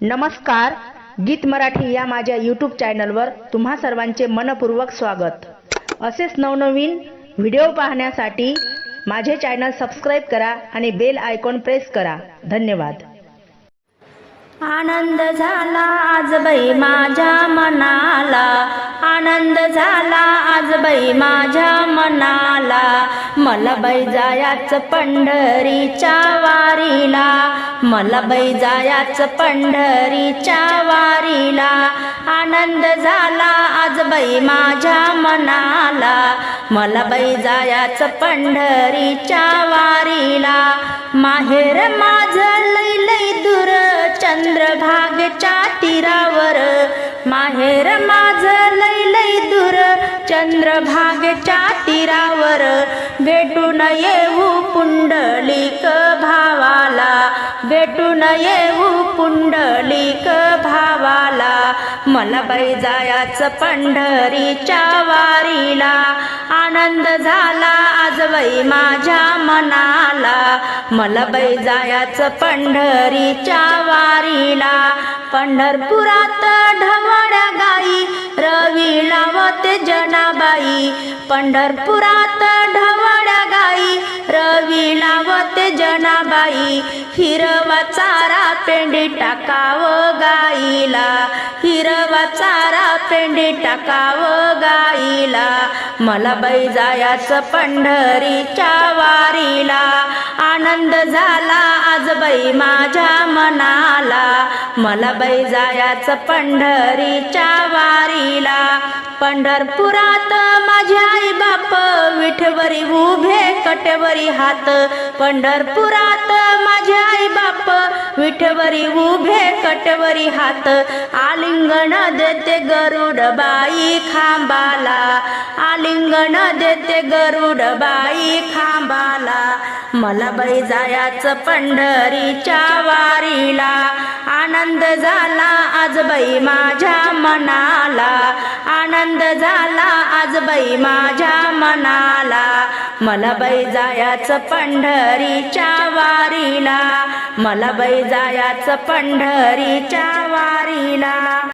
नमस्कार गीत मराठी या माझ्या यूट्यूब चॅनलवर तुम्हा सर्वांचे मनपूर्वक स्वागत. असेच नवनवीन व्हिडिओ पाहण्यासाठी माझे चॅनल सबस्क्राईब करा आणि बेल आयकॉन प्रेस करा. धन्यवाद. आनंद झाला आज बाई माझ्या मनाला. आनंद झाला आज बाई माझ्या मनाला. मला बैजायाच पंढरीच्या वारीला. मला बैजायाच पंढरीच्या वारीला. आनंद झाला आज बाई माझ्या मनाला. मला बैजायाच पंढरीच्या वारीला. माहेर माझं लई लई दूर चंद्रभागेच्या तीरावर. माहेर माझं लई लई दूर चंद्रभागेच्या तीरावर भेटून येऊ पुंडलिक भावाला. भेटून येऊ पुंडलिक भावाला. मला बाई जायाच पंढरीच्या वारीला. आनंद झाला आज बाई माझ्या मनाला. मला बाई जायाच पंढरीच्या वारीला. पंढरपुरात ढवा गाई रवी लावते जनाबाई. पंढरपुरात ढवळ्या गाई. रवी लावते जनाबाई. हिरवा चारा पेंडी टाकाव गाईला. हिरवा चारा पेंडी टाकाव गाईला. मला बाई पंढरीच्या वारीला. आनंद झाला आज बाई माझ्या मना मला बैजायाच पंढरीच्या वारीला. पंढरपुरात माझे आई बाप विठवरी उभे कटवरी हात. पंढरपुरात माझे आई बाप विठवरी उभे कटवरी हात. आलिंगण देते गरुड बाई खांबाला. आलिंगण देते गरुड बाई खांबाला. मला बैजायाच पंढरीच्या आज बाई माझ्या मनाला आनंद झाला. आज बाई माझ्या मनाला मला बाई जायाच पंढरीच्या वारीला. मला बाई जायाच पंढरीच्या वारीला.